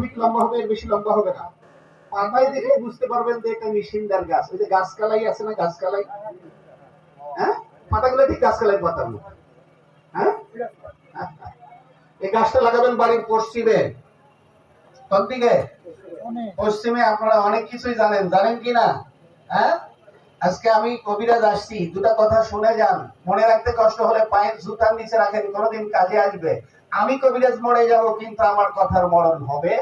Fit লম্বা হবে, এর বেশি লম্বা হবে না। পাতায় দেখে বুঝতে পারবেন যে এটা মিশিন্দার গাছ। ওই যে গাছ কালাই আছে না, গাছ কালাই? হ্যাঁ? পাতাগুলো ঠিক গাছ কালাই পাতাগুলো হ্যাঁ? এই গাছটা লাগাবেন বাড়ির পশ্চিমে। কোন পশ্চিমে, আপনারা অনেক কিছুই জানেন। জানেন কি না? হ্যাঁ? আজকে আমি কবিরাজ আসছি, দুটা কথা শুনে যান। মনে রাখতে কষ্ট হলে পায়ের জুতার নিচে রাখেন, কোনোদিন কাজে আসবে। আমি কবিরাজ মরে যাব, কিন্তু আমার কথার মরণ হবে।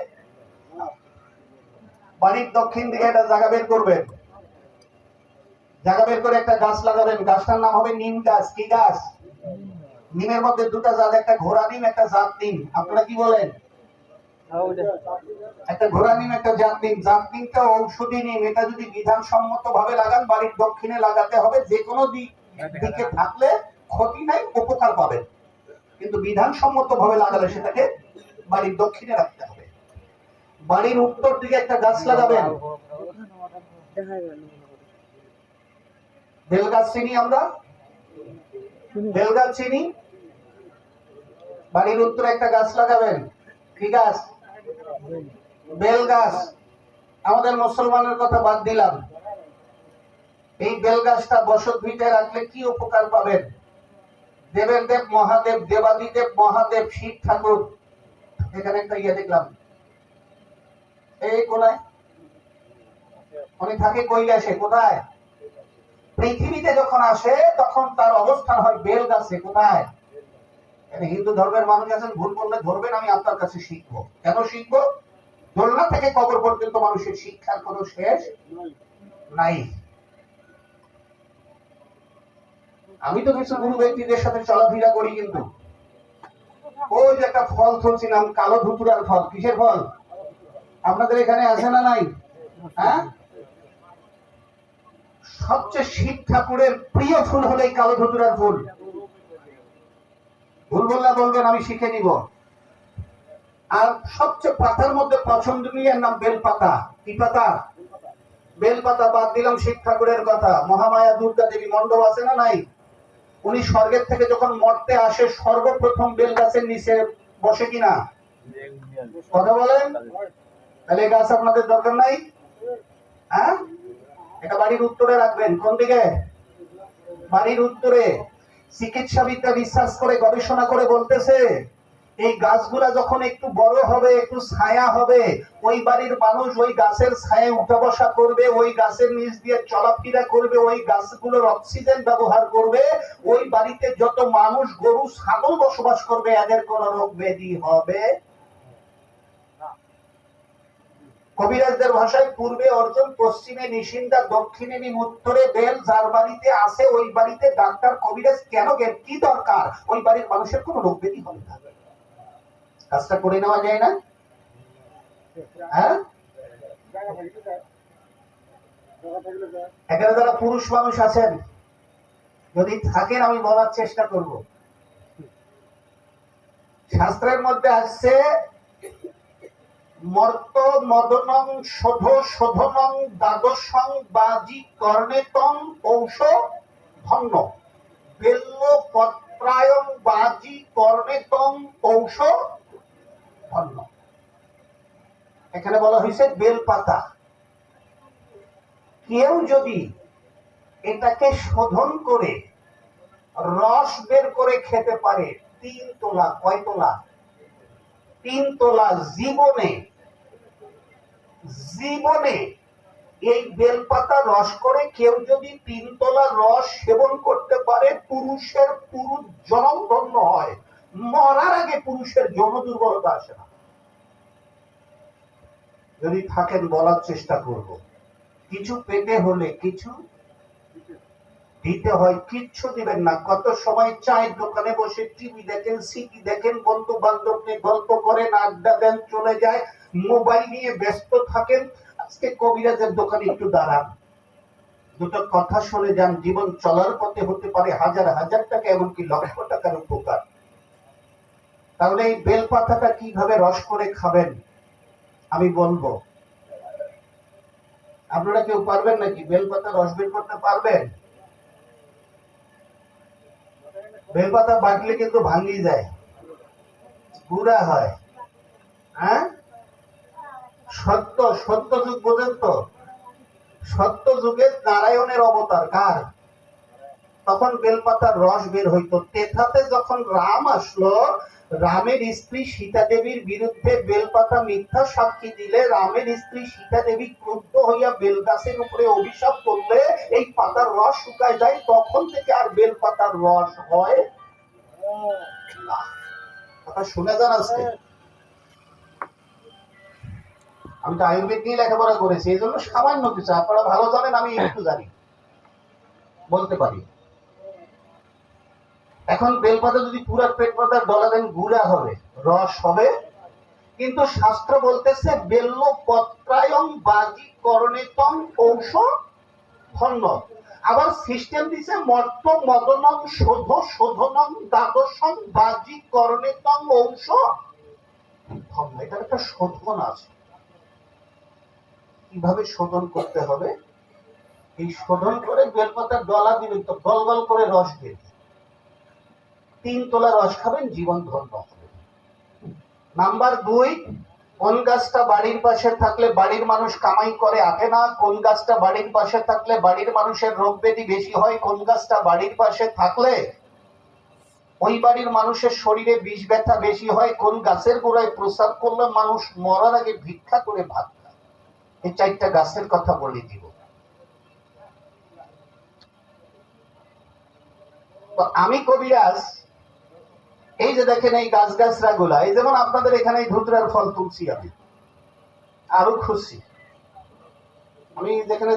বাড়ির দক্ষিণ দিকে একটা জায়গা বের করবেন। জায়গা বের করে একটা গাছ লাগাবেন। গাছটার নাম হবে নিম গাছ। কি গাছ? নিমের মধ্যে দুটা জাত, একটা ঘোড়া নিম, একটা জাত নিম। আপনারা কি বলেন? একটা ঘোড়া নিম একটা জাত নিম জাত নিমটা ঔষধি নিম এটা যদি বিধানসম্মত ভাবে লাগান বাড়ির দক্ষিণে লাগাতে হবে যে কোনো দিক দিকে থাকলে ক্ষতি নাই উপকার পাবেন। কিন্তু বিধানসম্মত ভাবে লাগালে সেটাকে বাড়ির দক্ষিণে রাখতে হবে। বাড়ির উত্তর দিকে একটা গাছ লাগাবেন। বেল গাছ চিনি আমরা? বেল গাছ চিনি? বাড়ির উত্তরে একটা গাছ লাগাবেন। কি গাছ? বেল গাছ আমাদের মুসলমানের কথা বাদ দিলাম। এই বেল গাছটা বসত ভিটে রাখলে কি উপকার পাবেন? দেবের দেব মহাদেব, দেবাদিদেব, মহাদেব, শিব ঠাকুর। এখানে একটা ইয়ে দেখলাম। এই কোনায়? উনি থাকে কৈলাসে, কোথায়? পৃথিবীতে যখন আসে, তখন তার অবস্থান হয় বেল গাছে কোথায়? হিন্দু ধর্মের মানুষ আছেন, ভুল করলে ধরবেন, আমি আপনার কাছে শিখব। কেন শিখব? দোলনা থেকে কবর পর্যন্ত মানুষের শিক্ষার কোনো শেষ নাই। আমি তো কিছু গুরু ব্যক্তিদের সাথে চলাফেরা করি কিন্তু। ওই যে একটা ফল তুলছিলাম, কালো ধুতুরার ফল। কিসের ফল? আপনাদের এখানে আছে না নাই? হ্যাঁ? সবচেয়ে শিব ঠাকুরের প্রিয় ফুল হলো এই কালো ধুতুরার ফুল। ভুল বললে বলবেন, আমি শিখে নিব। আর সবচেয়ে পাতার মধ্যে পছন্দনীয় নাম বেলপাতা। কি পাতা? বেলপাতা বাদ দিলাম শিব ঠাকুরের কথা। মহামায়া দুর্গা দেবী মণ্ডপ আছে না নাই? উনি স্বর্গের থেকে যখন মরতে আসে, সর্বপ্রথম বেল গাছের নিচে বসে কিনা? কথা বলেন? তাহলে গাছ আপনাদের দরকার নাই? হ্যাঁ? এটা বাড়ির উত্তরে রাখবেন। কোন দিকে? বাড়ির উত্তরে। চিকিৎসা বিদ্যা বিশ্বাস করে, গবেষণা করে বলতেছে, এই গাছগুলা যখন একটু বড় হবে, একটু ছায়া হবে, ওই বাড়ির মানুষ ওই গাছের ছায়া উঠা বসা করবে, ওই গাছের নিচ দিয়ে চলাফিরা করবে, ওই গাছগুলোর অক্সিজেন ব্যবহার করবে, ওই বাড়িতে যত মানুষ গরু, ছাগল বসবাস করবে, এদের কোনো রোগ ব্যাধি হবে কবিরাজদের ভাষায় পূর্বে অর্জুন, পশ্চিমে নিশিন্দা, দক্ষিণে নিম, উত্তরে বেল, যার বাড়িতে আসে ওই বাড়িতে ডাক্তার কবিরাজ কেন গেল? কি দরকার? ওই বাড়ির মানুষের কোনো রোগ ব্যাধি হবে না। কাজটা করে নেওয়া যায় না। হ্যাঁ? এখানে যারা পুরুষ মানুষ আছেন, যদি থাকেন, আমি বলার চেষ্টা করব। শাস্ত্রের মধ্যে আসছে মর্ত মদনং শোধ শোধনং দ্বাদশং বাজি কর্ণেতং বেল্ল পত্রায়ং বাজি কর্ণেতং এখানে বলা হয়েছে বেলপাতা। কেউ যদি এটাকে শোধন করে রস বের করে খেতে পারে তিন তোলা কয় তোলা তিন তোলা জীবনে জীবনে এই বেলপাতা রস করে কেউ যদি তিন তোলা রস সেবন করতে পারে, পুরুষের পুরুষ জনম ধন্য হয়। মরার আগে পুরুষের যৌন দুর্বলতা আসে না। যদি থাকেন বলার চেষ্টা করব। কিছু পেতে হলে কিছু দিতে হয়, কিচ্ছু দিবেন না। কত সময় চায়ের দোকানে বসে টিভি দেখেন, সিটি দেখেন বন্ধু বান্ধব নিয়ে গল্প করেন, আড্ডা দেন, চলে যায়। মোবাইল নিয়ে ব্যস্ত থাকেন, আজকে কবিরাজের দোকানে একটু দাঁড়ান। দুটো কথা শুনে যান, জীবন চলার পথে হতে পারে হাজার হাজার টাকা, এমনকি লক্ষ টাকার উপকার। তাহলে এই বেলপাতাটা কীভাবে রস করে খাবেন? আমি বলব। আপনারা কেউ পারবেন নাকি? বেলপাতা রস বের করতে পারবেন? বেলপাতা বাটলে কিন্তু ভাঙ্গি যায়। গুড়া হয়। হ্যাঁ? সত্য সত্য যুগ বোঝেন তো সত্য যুগে নারায়ণের অবতার কার? তখন বেলপাতার রস বের হইতো। তেথাতে যখন রাম আসলো, রামের স্ত্রী সীতা দেবীর বিরুদ্ধে বেলপাতা মিথ্যা সাক্ষী দিলে, রামের স্ত্রী সীতা দেবী ক্রুদ্ধ হইয়া বেলগাছের উপরে অভিশাপ করলে, এই পাতার রস শুকায় যায়। তখন থেকে আর বেলপাতার রস হয় কথা শুনে যান আজকে। আমি তো আয়ুর্বেদ নিয়ে লেখাপড়া করেছি এই জন্য সামান্য কিছু, আপনারা ভালো জানেন, আমি একটু জানি। বলতে পারি। এখন বেলপাতা যদি পুরা পেট পাতা ডলা দেন, গুড়া হবে, রস হবে। কিন্তু শাস্ত্র বলতেছে বেল্ল পত্রায়ং বাজি করণেতং ঔষ খণ্ড। আবার সিস্টেম দিছে, মর্ত মদনং শোধ, শোধনং দ্বাদশং বাজি করণেতং ঔষ খণ্ড। এটার একটা শোধন আছে। কীভাবে শোধন করতে হবে? এই শোধন করে বেলপাতার ডলা দিবেন তো গল গল করে রস দিন তিন তোলা রস খাবেন, জীবন ধন্য হবে। নাম্বার দুই, কোন গাছটা বাড়ির পাশে থাকলে বাড়ির মানুষ কামাই করে আটে না? কোন গাছটা বাড়ির পাশে থাকলে বাড়ির মানুষের রোগ ব্যাধি বেশি হয়? কোন গাছটা বাড়ির পাশে থাকলে ওই বাড়ির মানুষের শরীরে বিষ ব্যথা বেশি হয়? কোন গাছের গোড়ায় প্রসাদ করলে মানুষ মরার আগে ভিক্ষা করে ভাত এই চারটা গাছের কথা বলে দিব। আমি কবিরাজ, এই যে দেখেন এই গাছ গাছরা গুলা, এই যেমন আপনাদের এখানে ধুতরার ফল তুলছি আমি, আরও খুশি। আমি যেখানে